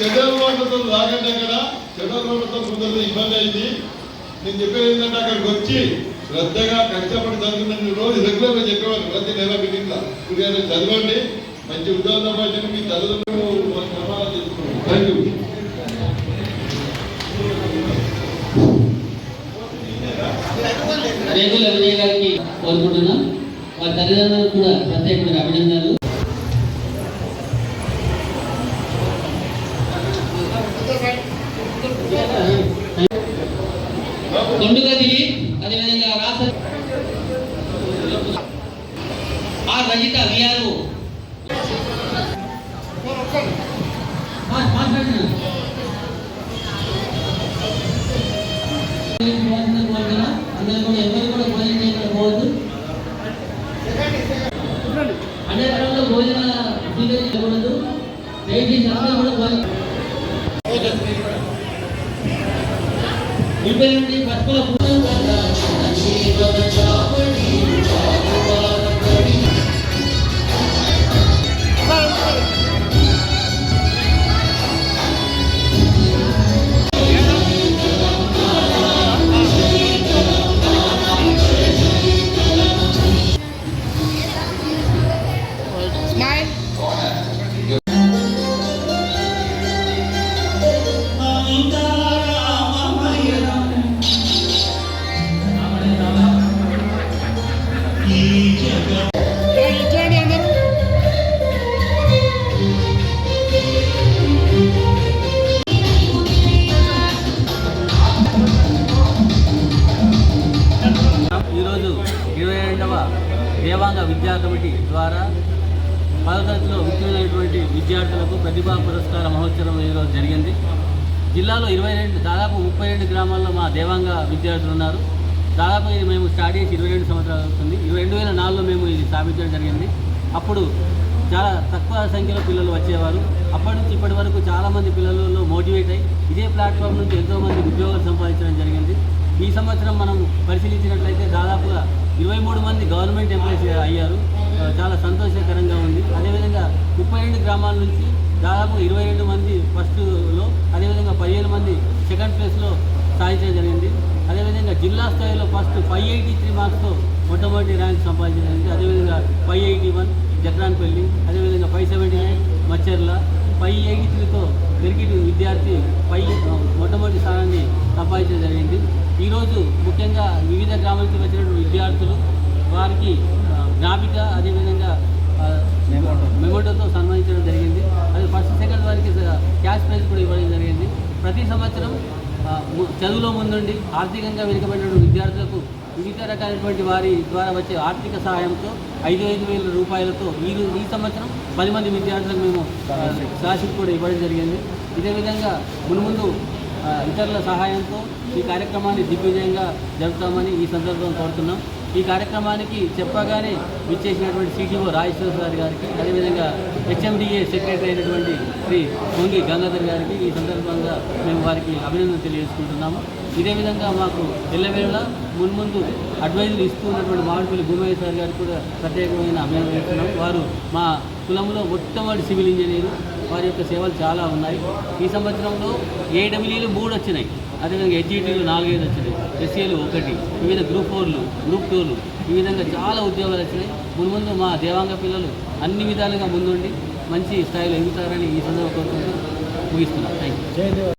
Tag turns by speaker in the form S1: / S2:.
S1: నేను చెడ్డ అలవాట్లతో లాగండి అక్కడ. చెడ్డ అలవాట్లతో కొందరు ఇబ్బంది అయింది. నేను చెప్పేది ఏంటంటే అక్కడికి వచ్చి శ్రద్ధగా కష్టపడి చదువుకున్న రోజు రెగ్యులర్గా చెప్పేవాళ్ళు ప్రతి నెల మీటింగ్లో ఇప్పుడు చదవండి. మంచి ఉద్యోగం సంపాదించండి. మీ తల్లిదండ్రులు ప్రమాణాలు చేసుకున్నాను థ్యాంక్ యూ
S2: రేగుల విజయ్ గారికి కోరుకుంటున్నాం. వారి తల్లిదండ్రులకు కూడా ప్రత్యేకమైన అభినందనలు. కొండుగ దిలీప్ అదేవిధంగా రాస ఆ రజిత విఆర్ఓ. మాట్లాడినా అందరూ కూడా ఎవరు కూడా భోజనం చేయకుండా పోవద్దు అదే క్రమంలో భోజన స్వీకరించకూడదు దయచేసి అందరూ కూడా భోజనం ఇవ్వండి పసుపుల
S3: ఈరోజు ఇరవై రెండవ దేవాంగ విద్యా కమిటీ ద్వారా పదతరగతిలో ఉత్తీర్ణమైనటువంటి విద్యార్థులకు ప్రతిభా పురస్కార మహోత్సవం ఈరోజు జరిగింది. జిల్లాలో ఇరవై రెండు దాదాపు ముప్పై రెండు గ్రామాల్లో మా దేవాంగ విద్యార్థులు ఉన్నారు. దాదాపు ఇది మేము స్టార్ట్ చేసి ఇరవై రెండు సంవత్సరాలు అవుతుంది. ఇరవై రెండు వేల నాలుగులో మేము ఇది స్థాపించడం జరిగింది. అప్పుడు చాలా తక్కువ సంఖ్యలో పిల్లలు వచ్చేవారు. అప్పటి నుంచి ఇప్పటి వరకు చాలామంది పిల్లలలో మోటివేట్ అయ్యి ఇదే ప్లాట్ఫామ్ నుంచి ఎంతోమంది ఉద్యోగాలు సంపాదించడం జరిగింది. ఈ సంవత్సరం మనం పరిశీలించినట్లయితే దాదాపుగా ఇరవై మూడు మంది గవర్నమెంట్ ఎంప్లాయీస్ అయ్యారు. చాలా సంతోషకరంగా ఉంది. అదేవిధంగా ముప్పై రెండు గ్రామాల నుంచి దాదాపు ఇరవై రెండు మంది ఫస్ట్లో అదేవిధంగా పదిహేను మంది సెకండ్ ప్లేస్లో సాధించడం జరిగింది. అదేవిధంగా జిల్లా స్థాయిలో ఫస్ట్ ఫైవ్ ఎయిటీ త్రీ మార్క్స్తో మొట్టమొదటి ర్యాంక్ సంపాదించడం జరిగింది. అదేవిధంగా ఫైవ్ ఎయిటీ వన్ జక్రాన్పల్లి అదేవిధంగా five seventy nine Macharla five eighty త్రీతో cricket విద్యార్థి పై మొట్టమొదటి స్థానాన్ని సంపాదించడం ఈరోజు ముఖ్యంగా వివిధ గ్రామాల నుంచి వచ్చినటువంటి విద్యార్థులు వారికి జ్ఞాపిక అదేవిధంగా మెమోటోతో సన్మానించడం జరిగింది. అది ఫస్ట్ సెకండ్ వారికి క్యాష్ ప్రైజ్ కూడా ఇవ్వడం జరిగింది. ప్రతి సంవత్సరం చదువులో ముందుండి ఆర్థికంగా వెనుకబడినటువంటి విద్యార్థులకు వివిధ రకాలైనటువంటి వారి ద్వారా వచ్చే ఆర్థిక సహాయంతో ఐదు ఐదు వేల రూపాయలతో ఈ ఈ సంవత్సరం పది మంది విద్యార్థులకు మేము స్కాలర్షిప్ కూడా ఇవ్వడం జరిగింది. ఇదే విధంగా మునుముందు ఇతరుల సహాయంతో ఈ కార్యక్రమాన్ని దిగ్విజయంగా జరుపుతామని ఈ సందర్భంగా కోరుతున్నాం. ఈ కార్యక్రమానికి చెప్పగానే విచ్చేసినటువంటి సిటీఓ రాజేశ్వర సార్ గారికి అదేవిధంగా హెచ్ఎండిఏ సెక్రటరీ అయినటువంటి శ్రీ పొంగి గంగాధర్ గారికి ఈ సందర్భంగా మేము వారికి అభినందన తెలియజేసుకుంటున్నాము. ఇదే విధంగా మాకు ఎల్లవేళ మున్ముందు అడ్వైజులు ఇస్తూ ఉన్నటువంటి మామిడిపల్లి భూమయ్య సార్ గారికి కూడా ప్రత్యేకమైన అభినందన చేస్తున్నాం వారు మా కులంలో మొట్టమొదటి సివిల్ ఇంజనీరు. వారి యొక్క సేవలు చాలా ఉన్నాయి. ఈ సంవత్సరంలో ఏడబ్ల్యూలు మూడు వచ్చినాయి. అదేవిధంగా హెచ్ఈటీలు నాలుగైదు వచ్చినాయి. ఎస్సీలు ఒకటి. వివిధ గ్రూప్ ఫోర్లు గ్రూప్ టూలు ఈ విధంగా చాలా ఉద్యోగాలు వచ్చినాయి. ముందు మా దేవాంగ పిల్లలు అన్ని విధాలుగా ముందుండి మంచి స్థాయిలో ఎదుగుతారని ఈ సందర్భంగా కోరుకుంటూ థ్యాంక్ యూ